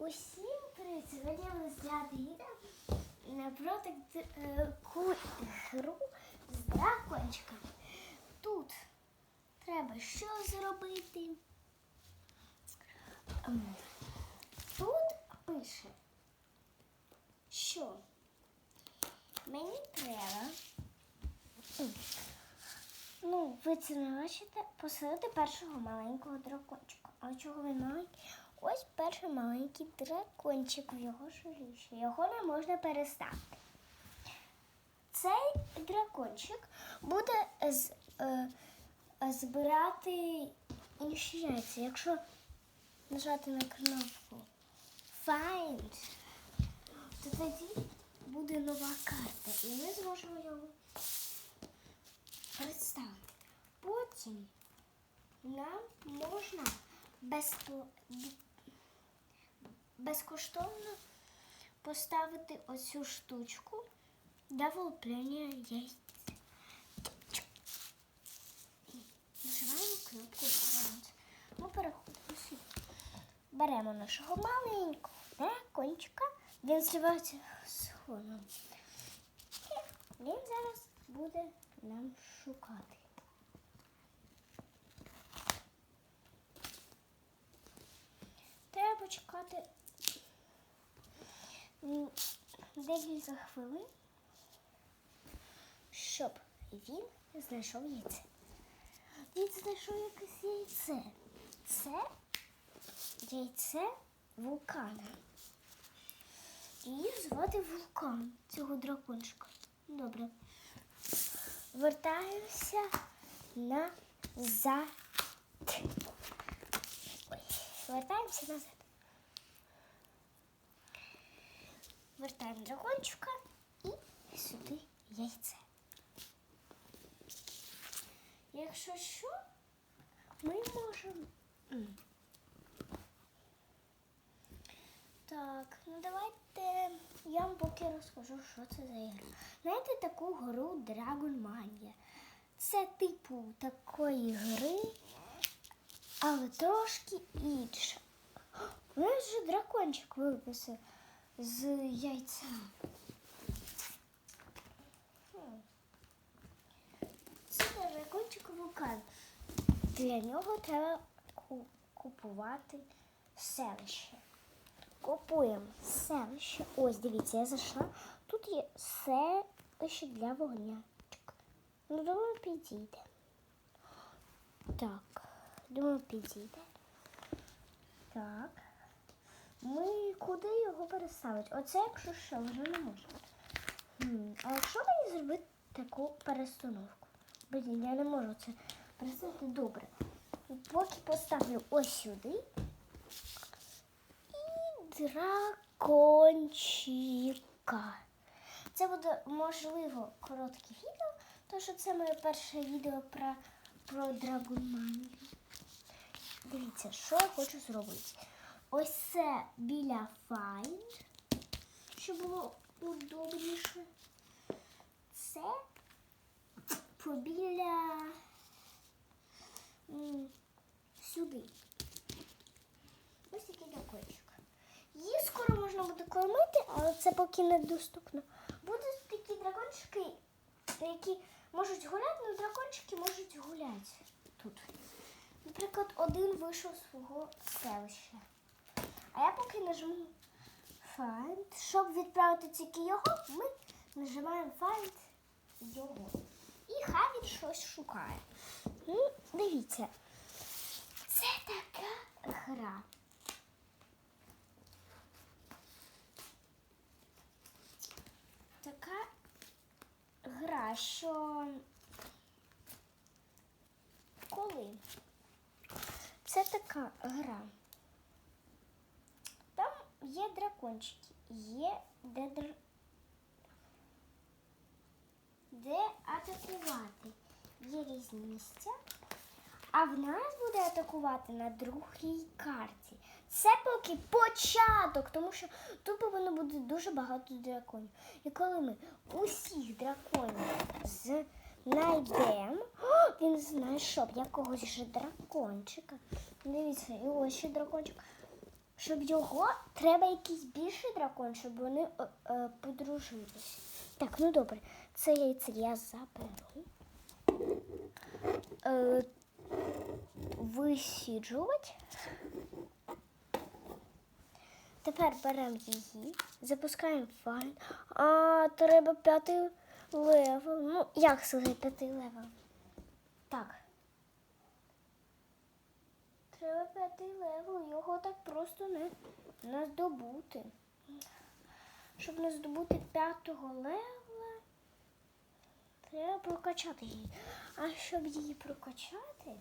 Усім привіт! Сьогодні ми відео напроти е, гру з дракончиками. Тут треба що зробити? Ем, Тут пише, що мені треба. Ну, ви це не бачите, посадити першого маленького дракончика. А чого він маленький? Ось перший маленький дракончик в його жилищі. Його не можна переставити. Цей дракончик буде з, е, збирати інші яйця. Якщо нажати на кнопку Find, то тоді буде нова карта. І ми зможемо його представити. Потім нам можна безпо- безкоштовно поставити оцю штучку для вилуплення. І Нажимаємо кнопку. Ми переходимо сюди. Беремо нашого маленького дракончика. Він зливається сходом. І він зараз буде нам шукати. Треба почекати м, декілька хвилин, щоб він знайшов яйце. Він знайшов якесь яйце. Це яйце вулкана. Її звати вулкан цього дракончика. Добре. Вертаємося назад. Ой, Вертаємося назад. Вертаємо дракончика і сюди яйце. Якщо що, ми можемо. Так, ну давайте я вам поки розкажу, що це за ігра. Знаєте таку гру Dragon Mania? Це типу такої гри, але трошки інша. У нас же дракончик виписав з яйця. Це дракончик вулкан. Для нього треба купувати селище. Купуємо селище. Ось, дивіться, я зайшла. Тут є селище для вогнячок. Ну, думаю, підійде. Так, думаю, підійде. Так. Ми куди його переставити? Оце, якщо що, вже не можна. А якщо мені зробити таку перестановку? Блін, я не можу це переставити добре. Поки поставлю ось сюди. І дракончика. Це буде, можливо, коротке відео, тому що це моє перше відео про, про драгонманію. Дивіться, що я хочу зробити. Ось це біля Find, щоб було удобніше. Це побіля сюди. Ось такий дракончик. Її скоро можна буде кормити, але це поки недоступно. Будуть такі дракончики, які можуть гуляти, але дракончики можуть гуляти тут. Наприклад, один вийшов з свого селища. А я поки нажму Find. Щоб відправити тільки його, ми нажимаємо Find його. І хай він щось шукає. Ну, дивіться. Це така гра. Така гра, що коли це така гра. Є дракончики, є де др... де атакувати. Є різні місця. А в нас буде атакувати на другій карті. Це поки початок, тому що тут повинно бути дуже багато драконів. І коли ми усіх драконів знайдемо, він знайшов якогось же дракончика. Дивіться, і ось ще дракончик. Що щоб його треба якийсь більший дракон, щоб вони е, е, подружились. Так, ну добре, це яйце я заберу. Е, висіджувати. Тепер беремо її, запускаємо файн. А, треба п'ятий левел. Ну, як сказати п'ятий левел? Так. Треба п'ятий левел, його так просто не, не здобути. Щоб не здобути п'ятого левела, треба прокачати її. А щоб її прокачати,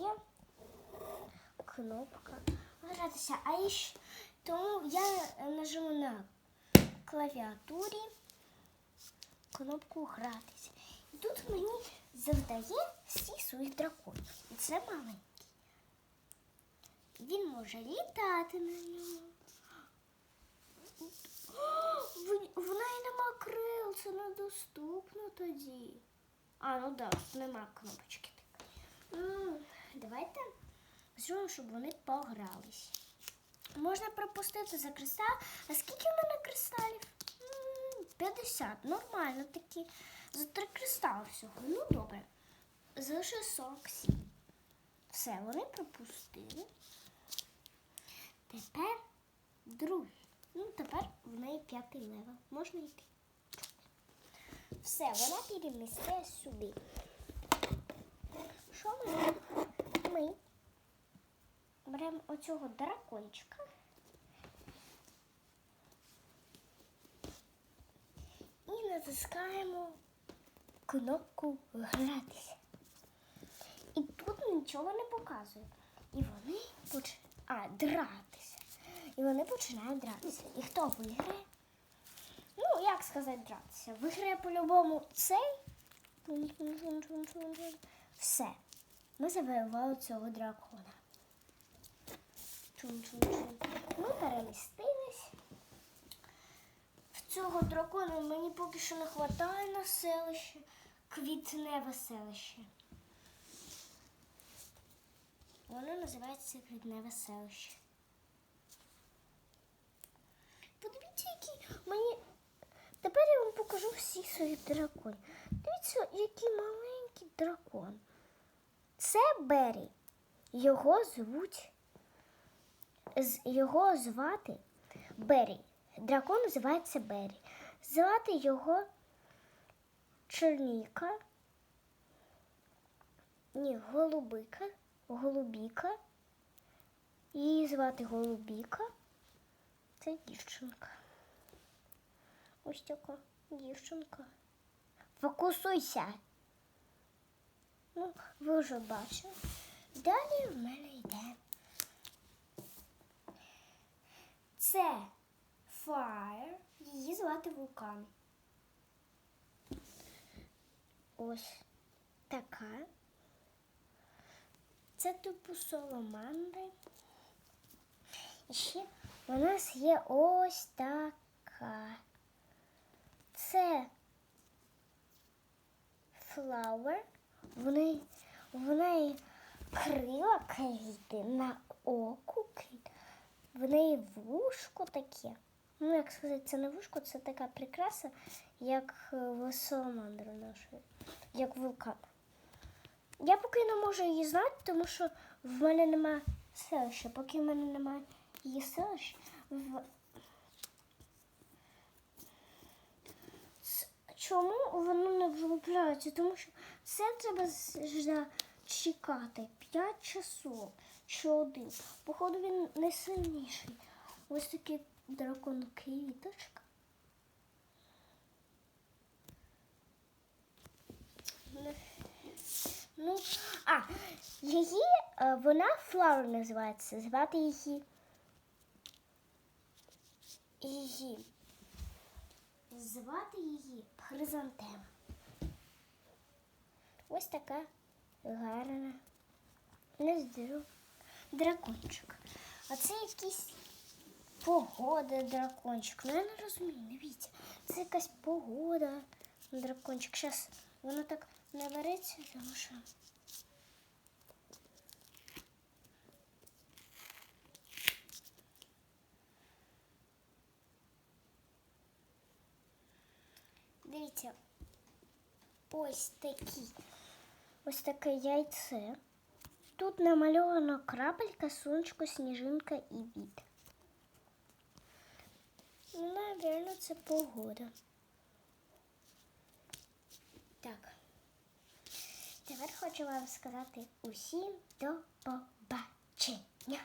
є кнопка гратися. А іщ- тому я нажму на клавіатурі кнопку гратися. І тут мені завдає своїх драконів. І це маленький. Він може літати на ньому. О, в- В неї нема крил, це недоступно тоді. А, ну да, нема кнопочки. Ну, давайте зробимо, щоб вони погрались. Можна пропустити за кристал. А скільки в мене кристалів? 50. Нормально такі. За три кристали всього. Ну добре. Залишилось 47. Все, вони пропустили. Тепер другий. Ну, тепер в неї п'ятий левел. Можна йти. Все, вона перемістила сюди. Що ми робимо? Ми беремо оцього дракончика. І натискаємо кнопку гратися. Нічого не показує. І вони поч... а, дратися. І вони починають дратися. І хто виграє? Ну, як сказати дратися? Виграє по-любому цей. Все. Ми завоювали цього дракона. Ми перемістились. В цього дракона мені поки що не вистачає на селище. Квітневе селище. Воно називається Квітневе селище. Подивіться, які мені. Тепер я вам покажу всі свої дракони. Дивіться, який маленький дракон. Це Бері. Його звуть. Його звати Бері. Дракон називається Бері. Звати його Черніка. Ні, Голубика. Голубіка. Її звати Голубіка. Це дівчинка. Ось така дівчинка. Фокусуйся. Ну, ви вже бачили. Далі в мене йде. Це Fire. Її звати вулкан. Ось така. Це типу Соломандри. І ще у нас є ось така. Це Flower. В неї, крила квіти на оку. В неї вушко таке. Ну, як сказати, це не вушко, це така прикраса, як е, в саламандру нашої, як вулкан. Я поки не можу її знати, тому що в мене немає селища. Поки в мене немає її селища, в... Чому воно не виробляється? Тому що це треба чекати 5 часов чи один. Походу він не сильніший. Ось такий дракон квіточка. Ну, а, її, е, вона Flower називається. Звати її. Її. Звати її Хризантема. Ось така гарна. Не здоров. Дракончик. А це якийсь погода дракончик. Ну я не розумію, дивіться. Це якась погода дракончик. Зараз воно так не вариться, тому що. Дивіться, ось такі, ось таке яйце. Тут намальовано крапелька, сонечко, сніжинка і від. Ну, Навірно, це погода. Так. Тепер хочу вам сказати усім до побачення.